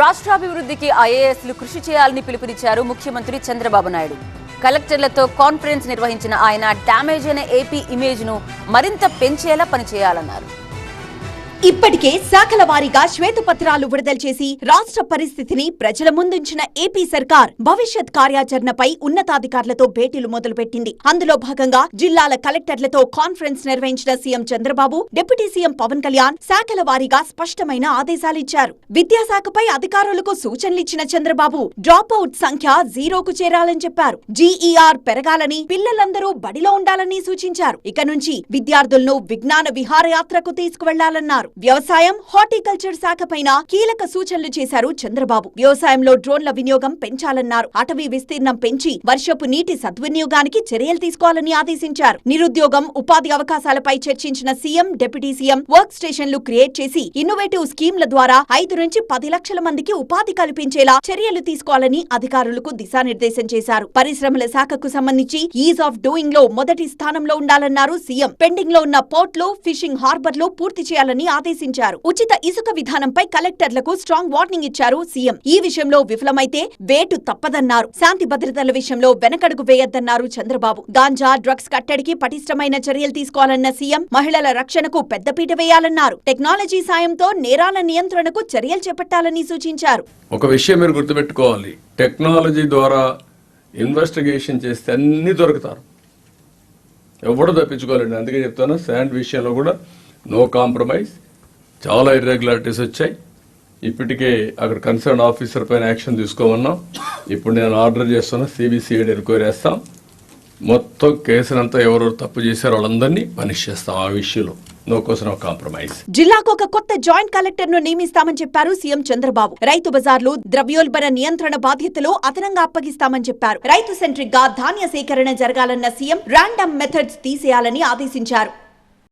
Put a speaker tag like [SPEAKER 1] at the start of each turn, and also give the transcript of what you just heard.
[SPEAKER 1] రాష్ట్రాభివృద్ధికి ఐఏఎస్లు కృషి చేయాలని పిలుపునిచ్చారు ముఖ్యమంత్రి చంద్రబాబు నాయుడు. కలెక్టర్లతో కాన్ఫరెన్స్ నిర్వహించిన ఆయన డ్యామేజ్ అయిన ఏపీ ఇమేజ్ను మరింత పెంచేలా పనిచేయాలన్నారు.
[SPEAKER 2] ఇప్పటికే శాఖల వారీగా శ్వేతపత్రాలు విడుదల చేసి రాష్ట్ర పరిస్థితిని ప్రజల ముందుంచిన ఏపీ సర్కార్ భవిష్యత్ కార్యాచరణపై ఉన్నతాధికారులతో భేటీలు మొదలుపెట్టింది. అందులో భాగంగా జిల్లాల కలెక్టర్లతో కాన్ఫరెన్స్ నిర్వహించిన CM Chandrababu deputy CM Pawan Kalyan శాఖల వారీగా స్పష్టమైన ఆదేశాలిచ్చారు విద్యాశాఖపై అధికారులకు సూచనలిచ్చిన చంద్రబాబు డ్రాప్ అవుట్ సంఖ్య జీరోకు చేరాలని చెప్పారు. జీఈఆర్ పెరగాలని పిల్లలందరూ బడిలో ఉండాలని సూచించారు. ఇక నుంచి విద్యార్థులను విజ్ఞాన విహారయాత్రకు తీసుకువెళ్ళాలన్నారు. వ్యవసాయం హార్టికల్చర్ శాఖ పైన కీలక సూచనలు చేశారు చంద్రబాబు. వ్యవసాయంలో డ్రోన్ల వినియోగం పెంచాలన్నారు. అటవీ విస్తీర్ణం పెంచి వర్షపు నీటి సద్వినియోగానికి చర్యలు తీసుకోవాలని ఆదేశించారు. నిరుద్యోగం ఉపాధి అవకాశాలపై చర్చించిన సీఎం డిప్యూటీ సీఎం వర్క్ స్టేషన్లు క్రియేట్ చేసి ఇన్నోవేటివ్ స్కీమ్ల ద్వారా ఐదు నుంచి పది లక్షల మందికి ఉపాధి కల్పించేలా చర్యలు తీసుకోవాలని అధికారులకు దిశానిర్దేశం చేశారు. పరిశ్రమల శాఖకు సంబంధించి ఈజ్ ఆఫ్ డూయింగ్లో మొదటి స్థానంలో ఉండాలన్నారు సీఎం. పెండింగ్లో ఉన్న పోర్ట్లు ఫిషింగ్ హార్బర్లు పూర్తి చేయాలని ఆదేశించారు. ఉచిత ఇసుక విధానంపై కలెక్టర్లకు స్ట్రాంగ్ వార్నింగ్ ఇచ్చారు సీఎం. ఈ విషయంలో విఫలమైతే వేటు తప్పదన్నారు. శాంతి భద్రతల విషయంలో వెనకడుగు వేయొద్దన్నారు చంద్రబాబు. గాంజా డ్రగ్స్ కట్టడికి పటిష్టమైన చర్యలు తీసుకోవాలన్న సీఎం మహిళల రక్షణకు పెద్దపీట వేయాలన్నారు. టెక్నాలజీ సాయంతో నేరాల నియంత్రణకు చర్యలు చేపట్టాలని సూచించారు.
[SPEAKER 3] ఒక విషయం మీరు గుర్తుపెట్టుకోవాలి. టెక్నాలజీ ద్వారా ఇన్వెస్టిగేషన్ చేస్తే అన్ని దొరుకుతారు. ఎవడు తప్పించుకోలేండి. అందుకే చెప్తాను శాండ్ విషయంలో కూడా నో కాంప్రమైజ్. చాలా ఇర్రెగ్యులారిటీస్ వచ్చాయి. ఇప్పటికే అక్కడ కన్సర్న్ ఆఫీసర్ పైన యాక్షన్ తీసుకోమన్నాం. ఇప్పుడు నేను ఆర్డర్ చేస్తున్నా సిబిసిఐడి ఎంక్వైరీ వేస్తాం. మొత్తం కేసునంతా ఎవరెవరు తప్పు చేశారో వాళ్ళందరినీ పనిష్ చేస్తాం ఆ విషయంలో. కాంప్రమైజ్
[SPEAKER 2] జిల్లాకు ఒక కొత్త జాయింట్ కలెక్టర్ను నియమిస్తామని చెప్పారు సీఎం చంద్రబాబు. రైతు బజార్లు ద్రవ్యోల్బణ నియంత్రణ బాధ్యతలు అదనంగా అప్పగిస్తామని చెప్పారు. రైతు సెంట్రిక్గా ధాన్య సేకరణ జరగాలన్న సీఎం ర్యాండమ్ మెథడ్స్ తీసేయాలని ఆదేశించారు.